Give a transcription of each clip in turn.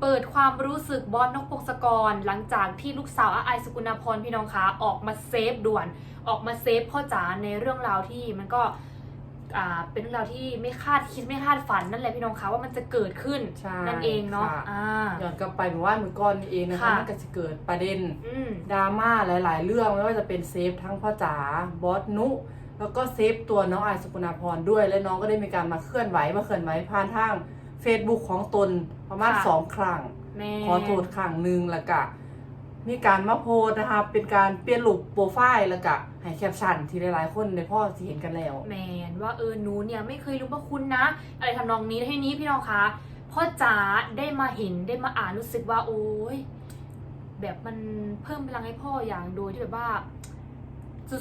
เปิดความรู้สึกบอสนกพงศกร หลังจากที่ลูกสาวอาไอายสกุณาพรพี่น้องคะออกมาเซฟด่วน ออกมาเซฟพ่อจ๋าในเรื่องราวที่มันก็อ่าเป็นเรื่องราวที่ไม่คาดคิดไม่คาดฝันนั่นแหละพี่น้องคะว่ามันจะเกิดขึ้นใช่นั่นเองเนาะค่ะอ่าย้อนกลับไปเมื่อวานเมื่อก่อนนี่เองนะคะค่ะมันก็จะเกิดประเด็นอืมดราม่าหลาย ๆ เรื่องไม่ว่าจะเป็นเซฟทั้งพ่อจ๋าบอสนุแล้วก็เซฟตัวน้องอายสุกุณาพรด้วยและน้องก็ได้มีการมาเคลื่อนไหวมาเคลื่อนไหวผ่านทาง Facebook ของตนประมาณค่ะ สองครั้ง แม่ขอโทษครั้งหนึ่งแล้วก็มีการมาโพสต์นะคะเป็นการเปลี่ยนรูปโปรไฟล์แล้วก็ให้แคปชั่นที่หลายๆ คนในพ่อที่เห็นกันแล้ว แมนว่าเออหนูเนี่ยไม่เคยรู้ว่าคุณนะ อะไรทำนองนี้ให้นี้พี่น้องคะพ่อจ๋าได้มาเห็นได้มาอ่านรู้สึกว่า โอ้ยแบบมันเพิ่มพลังให้พ่ออย่างโดยที่แบบว่า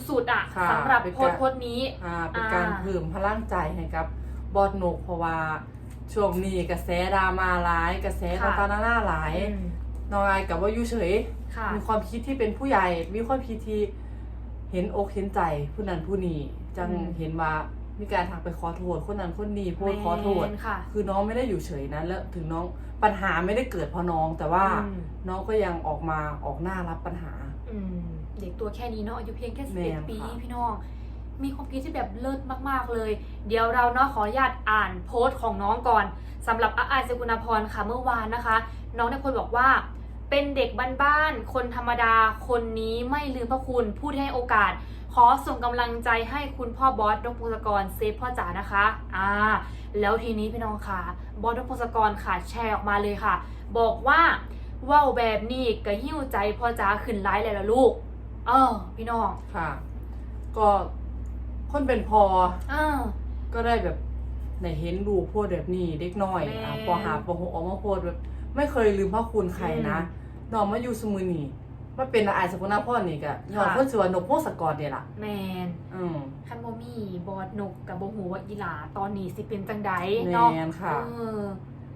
สุดๆอะค่ะสำหรับเป็นโพการสต์โพสต์นี้ อ่าเป็นการอ่า เพิ่มพลังใจให้กับบอสนกเพราะว่า ช่วงนี้กระแสดราม่าหลาย กระแสค่ะ ต่างๆนานาหลายอืมน้องอายกับว่าอยู่เฉย ค่ะ มีความคิดที่เป็นผู้ใหญ่ มีความคิดที่เห็นอกเห็นใจผู้นั้นผู้นี้จังอืม เห็นว่ามีการทักไปขอโทษคนนั้นคนนี้พูดขอโทษ แมนค่ะคือน้องไม่ได้อยู่เฉยนะแล้วถึงน้องปัญหาไม่ได้เกิดเพราะน้อง แต่ว่าอืมน้องก็ยังออกมาออกหน้ารับปัญหา อืมเด็กตัวแค่นี้เนาะอายุเพียงแค่แม่สิบนปีค่ะพี่น้อง มีความคิดที่แบบเลิศมากๆเลย เดี๋ยวเราเนาะขออนุญาตอ่านโพสต์ของน้องก่อนสำหรับอาอายสกุณาพรค่ะเมื่อวานนะคะ น้องได้โพสต์บอกว่า เป็นเด็กบ้านๆคนธรรมดาคนนี้ไม่ลืมพระคุณพูดให้โอกาส ขอส่งกำลังใจให้คุณพ่อบอสดพงศกรเซฟพ่อจ๋านะคะอ่าแล้วทีนี้พี่น้องค่ะบอสดพงศกรค่ะแชร์ออกมาเลยค่ะ บอกว่าเว่าวแบบนี้ก็หิ้วใจพ่อจ๋าขึ้นร้ายเลยล่ะลูก เออ พี่น้องค่ะ ก็ คนเป็นพอเออก็ได้แบบในเห็นดูกพูดแบบนี้เด็กน้อยแม่อะพอหาปหกออกมาโพดแบบไม่เคยลืมพระคุณใครนะน้องมาอยู่สมุนีมาเป็นอายสกุณาพ่อนี่ก็น้องค่ะเพื่อนชื่อว่านกพงศกรเนี่ยล่ะ แมนอืมคันบ่มีบอสนกกับบ่หูว่าอีหลาตอนนี้สิเป็นจังใดแมเนาะนค่ะ เออ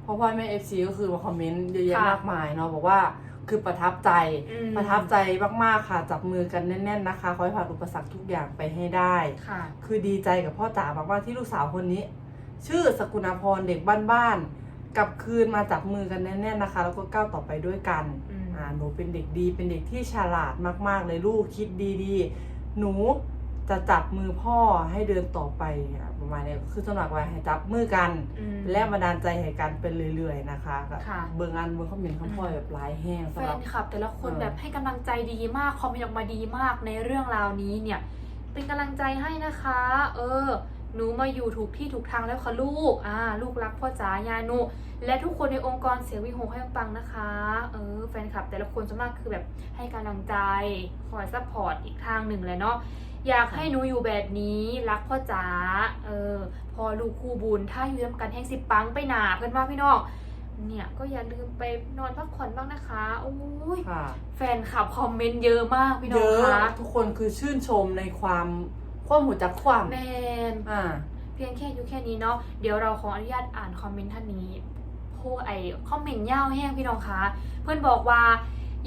เพราะพ่อแม่เอฟซีก็คือมาคอมเมนต์เยอะแยะค่ะมากมายเนาะบอกว่า คือประทับใจอืม ประทับใจมากๆค่ะ จับมือกันแน่น ๆ นะคะขอให้ผ่านอุปสรรคทุกอย่างไปให้ได้ ค่ะ คือดีใจกับพ่อจ๋ามากๆที่ลูกสาวคนนี้ ชื่อสกุณาพรเด็กบ้านๆกลับคืนมาจับมือกันแน่นๆนะคะ แล้วก็ก้าวต่อไปด้วยกันอืม อ่าหนูเป็นเด็กดี เป็นเด็กที่ฉลาดมากๆเลยลูกคิดดีๆ หนู จะจับมือพ่อให้เดินต่อไปอะประมาณนี้คือสมัครไว้ให้จับมือกัน อืม และบันดาลใจให้กันเป็นเรื่อยๆนะคะก็ค่ะ เบิ่งอันเบิ่งคอมเมนต์คำพ่อยแบบหลายแห้งแฟสำหรับนคลับแต่ละคนเออ แบบให้กำลังใจดีมากคอมเมนต์ออกมาดีมากในเรื่องราวนี้เนี่ย เป็นกำลังใจให้นะคะ เออ หนูมาอยู่ถูกที่ถูกทางแล้วค่ะลูก อ่า ลูกรักพ่อจ๋ายานุ และทุกคนในองค์กรเสียงวิหกให้ปังๆนะคะ เออ แฟนคลับแต่ละคนส่วนมากคือแบบให้กำลังใจคอยซัพพอร์ตอีกทางหนึ่งเลยเนาะ อยากให้หนูอยู่แบบนี้รักพ่อจ๋าเออพอลูกคู่บุญถ้าอยู่ร่วมกันแห่งสิบปังไปหนาเพื่อนว่าพี่น้องเนี่ยก็อย่าลืมไปนอนพักผ่อนบ้างนะคะโอ้ยค่ะแฟนคลับคอมเมนต์เยอะมากพี่น้เยองอะคะทุกคนคือชื่นชมในความความหูจักความแมน อ่า เพียงแค่อยู่แค่นี้เนาะเดี๋ยวเราขออนุญาตอ่านคอมเมนต์ท่านนี้โพไอคอมเมนต์ยาวแห้งพี่น้องคะเพื่อนบอกว่า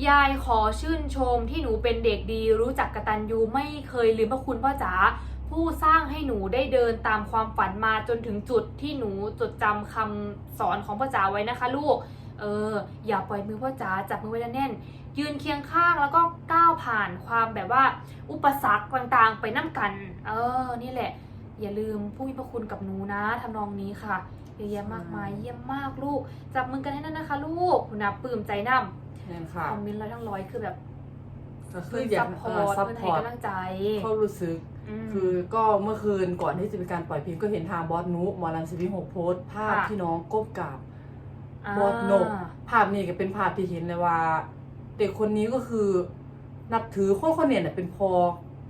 ยายขอชื่นชมที่หนูเป็นเด็กดี รู้จักกตัญญูไม่เคยลืมพระคุณพ่อจ๋าผู้สร้างให้หนูได้เดินตามความฝันมาจนถึงจุดที่หนูจดจำคำสอนของพ่อจ๋าไว้นะคะลูก เออ อย่าปล่อยมือพ่อจ๋าจับมือไว้แน่น ยืนเคียงข้างแล้วก็ก้าวผ่านความแบบว่า อุปสรรคต่างๆ ไปน้ำกัน เออ นี่แหละ อย่าลืมผู้มีพระคุณกับหนูนะทำนองนี้ค่ะเยอะแยะมากมายใช่เยี่ยมมากลูก จับมือกันให้นั่นนะคะ ลูกคุณนับปลื้มใจน้ำนั่นค่ะ คอมเมนต์เราทั้งร้อยคือแบบก็คืเพื่ออนอยาซักพพเอออร์ตซัพเพื่อนพให้อร์ตกำลังใจเขารู้สึก ม คือก็เมื่อคืนก่อนที่จะมีการปล่อยเพลงก็เห็นทางบอสนุหมอลันสิบิหกโพสต์ภาพค่ะ ที่น้องก้มกราบาบอสนกภาพนี้ก็เป็นภาพที่เห็นเลยว่า เด็กคนนี้ก็คือนับถือคนคนเนี่ยน่ะเป็นพ่อ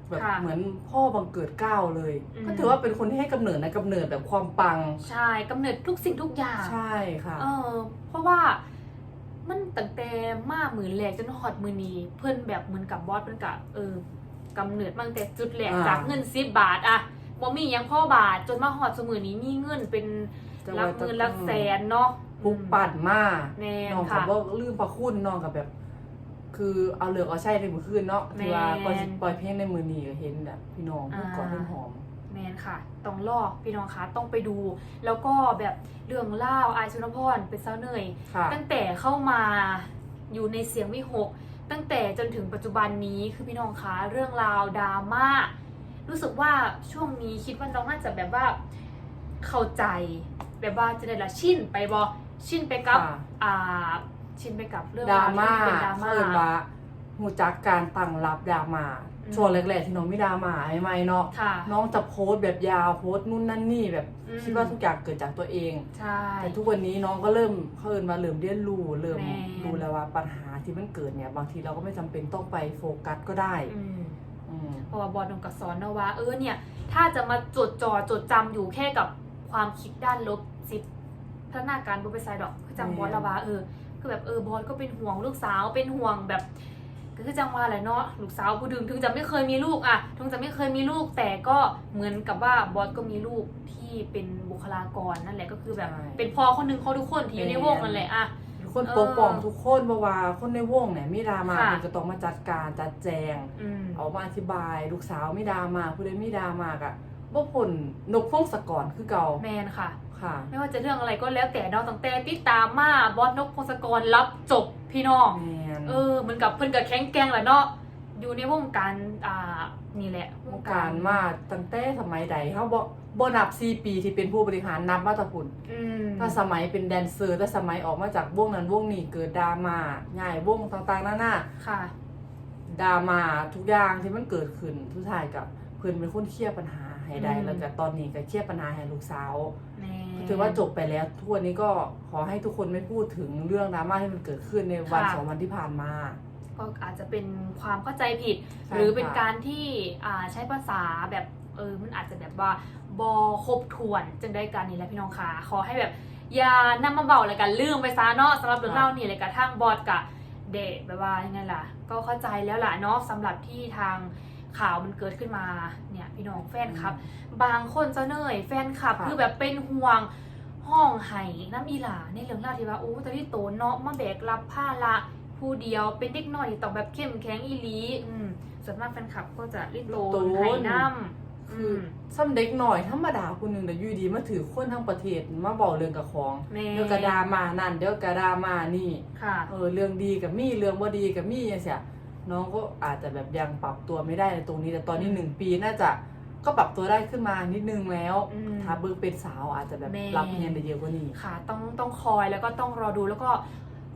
แบบค่ะเหมือนพ่อบังเกิดเกล้าวเลย อืม ก็ถือว่าเป็นคนที่ให้กำเนิดนะกำเนิดแบบความปัง ใช่กำเนิดทุกสิ่งทุกอย่าง ใช่ค่ะ เออเพราะว่า มันตั้งแต่มาหมื่นแรกจนฮอดมือนี้เพื่อนแบบเหมือนกับบอสเพื่อนกับเออกำเนิดมาตั้งแต่จุดแรกอ่า จากเงินสิบบาทอะบ่มีหยังพ่อบาทจนมาฮอดสมือนี้มีเงินเป็นจะหลัว่ากหมื่นหลักแสนเนาะปลุกปั่นมากแม่นน้องค่ะ กับว่าลืมพระคุณน้องกับแบบ คือเอาเหลือกเอาใช่ในมือคืนเนาะแม่ที่ว่าปล่อยนปล่อยเพลงในมือนีก็เห็นแบบพี่น้องอ่าพูดกอดเพื่อนหอม แมนค่ะ ต้องลอกพี่น้องคะต้องไปดู แล้วก็แบบเรื่องเล่าวอายสุนพรเป็นเซาเนยค่ะตั้งแต่เข้ามาอยู่ในเสียงวิหก ตั้งแต่จนถึงปัจจุบันนี้คือพี่น้องคะเรื่องราวดราม่ารู้สึกว่าช่วงนี้คิดว่าน้องน่าจะแบบว่าเข้าใจแบบว่าจะได้ละชินไปบอชินไปกับค่ะอ่าชินไปกับเรื่องดราราที่ม่ามันเป็นดราเขาม่าเรียกว่าหูจักการตั้งรับดราม่าอืม ช่วงแรกๆที่น้องไม่ดราม่าใหม่ๆเนาะค่ะน้องจะโพสต์แบบยาวโพสต์นู่นนั่นนี่แบบอืม คิดว่าทุกอย่างเกิดจากตัวเอง ใช่ แต่ทุกวันนี้น้องก็เริ่มเขาเอินมาเริ่มเรียนรู้เริ่มแม่ รู้แล้วว่าปัญหาที่มันเกิดเนี่ย บางทีเราก็ไม่จำเป็นต้องไปโฟกัสก็ได้อืมอืมเพราะว่าบอลนงกับสอนนะว่าเออเนี่ย ถ้าจะมาจดจ่อจดจำอยู่แค่กับความคิดด้านลบสิพัฒนาการบนไปไซด์ดอกคือจังบอลละว่าเออคือแบบเออบอลก็เป็นห่วงลูกสาวเป็นห่วงแบบ ก็คือจังว่าแหละเนาะลูกสาวผู้ดึงถึงจะไม่เคยมีลูกอะถึงจะไม่เคยมีลูก แต่ก็เหมือนกับว่าบอลก็มีลูกที่เป็นบุคลากรนั่นแหละก็คือแบบ ใช่ เป็นพ่อคนหนึ่งเขาทุกคนที่อยู่ในวงนั่นแหละอะ คนเออปกป้องทุกคนเพราะว่าคนในวงเนี่ยมีดราม่าค่ะ มันก็ต้องมาจัดการจัดแจง อืม เอามาอธิบาย ลูกสาวมีดราม่าผู้ใดมีดราม่ากะ บ่ผลนกพงศกรคือเก่าแมนค่ะ ค่ะ ไม่ว่าจะเรื่องอะไรก็แล้วแต่เนาะตั้งแต่ติดตามมาบอสนกพงศกรรับจบพี่น้องแมนเออเหมือนกับเพิ่นกับแข็งแกร่งแหละเนาะอยู่ในวงการอ่านี่แหละวงการมาตั้งแต่สมัยใดเขาบ่บ่นับ4ปีที่เป็นผู้บริหารนับมาแตะพุ่นอืมถ้าสมัยเป็นแดนเซอร์ถ้าสมัยออกมาจากวงนั้นวงนี้เกิดดราม่าง่ายวงต่างๆนานาค่ะดราม่าทุกอย่างที่มันเกิดขึ้นทุกทายกับเพื่อนเป็นคนเคลียร์ปัญหา ให้ได้อืมแล้วก็ตอนนี้ก็เคลียร์ปัญหาให้ลูกสาวแม่ถือว่าจบไปแล้วทุกวันนี้ก็ขอให้ทุกคนไม่พูดถึงเรื่องดราม่าที่มันเกิดขึ้นในวันสองวันที่ผ่านมาก็อาจจะเป็นความเข้าใจผิดใช่หรือเป็นค่ะการที่อ่าใช้ภาษาแบบเออมันอาจจะแบบว่าบอครบถ้วนจึงได้การนี้แหละพี่น้องค่ะขอให้แบบ อย่านำมาเบาเลยกันลืมไปซะเนาะสำหรับเรื่องเล่านี่เลยกระทั่งบอดกับเดทแบบว่ายังไงล่ะ ก็เข้าใจแล้วล่ะเนาะสำหรับที่ทาง ข่าวมันเกิดขึ้นมาเนี่ยพี่น้องแฟนคลับ บางคนเจ้าเนยแฟนคลับค่ะคือแบบเป็นห่วงห้องไห้น้ำอีหลาในเรื่องราวที่ว่าโอ้แต่ที่โตเนาะมาแบกรับผ้าละผู้เดียวเป็นเด็กน้อยที่ต้องแบบเข้มแข็งอีหลีอืมส่วนมากแฟนคลับก็จะรีบโตโตนไห้น้ำคือมซ้ำเด็กหน่อยธรรมดาคนหนึ่งแต่อยู่ดีมาถือคนทั้งประเทศมาบอกเรื่องกับของแม่เดี๋ยวกระดรามานั่นเดี๋ยวกระดรามานี่ค่ะเออเรื่องดีกับมี่เรื่องบ่ดีกับมี่อย่างเสีย น้องก็อาจจะแบบยังปรับตัวไม่ได้ในตรงนี้ แต่ตอนนี้หนึ่งปีน่าจะก็ปรับตัวได้ขึ้นมานิดนึงแล้วอืม ถ้าเบิกเป็นสาวอาจจะแบบแม่รับเงินได้เยอะกว่านี้ ค่ะต้องต้องคอยแล้วก็ต้องรอดูแล้วก็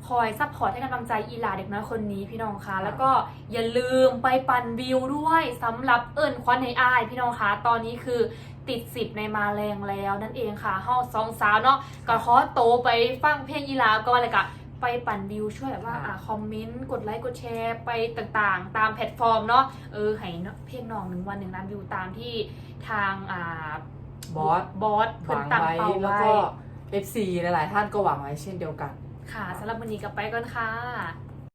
คอยซัพพอร์ตให้กำลังใจอีหลาเด็กน้อยคนนี้พี่น้องคะแล้วก็อย่าลืมไปปั่นวิวด้วยสำหรับเอิญควันในอาย พี่น้องคะตอนนี้คือติดสิบในมาแรงแล้วนั่นเองค่ะเฮาสองสาวเนาะก็ขอโตไปฟังเพลงอีหลาก่อนเลยกะ ไปปั่นวิวช่วยแบบว่าค่ะอ่าคอมเมนต์กดไลค์กดแชร์ไปต่างๆ ตามแพลตฟอร์มเนาะเออให้เนาะเพลงน้องหนึ่งวันหนึ่งล้านวิวตามที่ทางอ่าบอสบอสหเพิ่นวังตั้งไว้เป้าแล้วไว้ก็ FC หลายๆท่านก็หวังไว้เช่นเดียวกัน ค่ะสำหรับวันนี้กลับไปก่อนค่ะ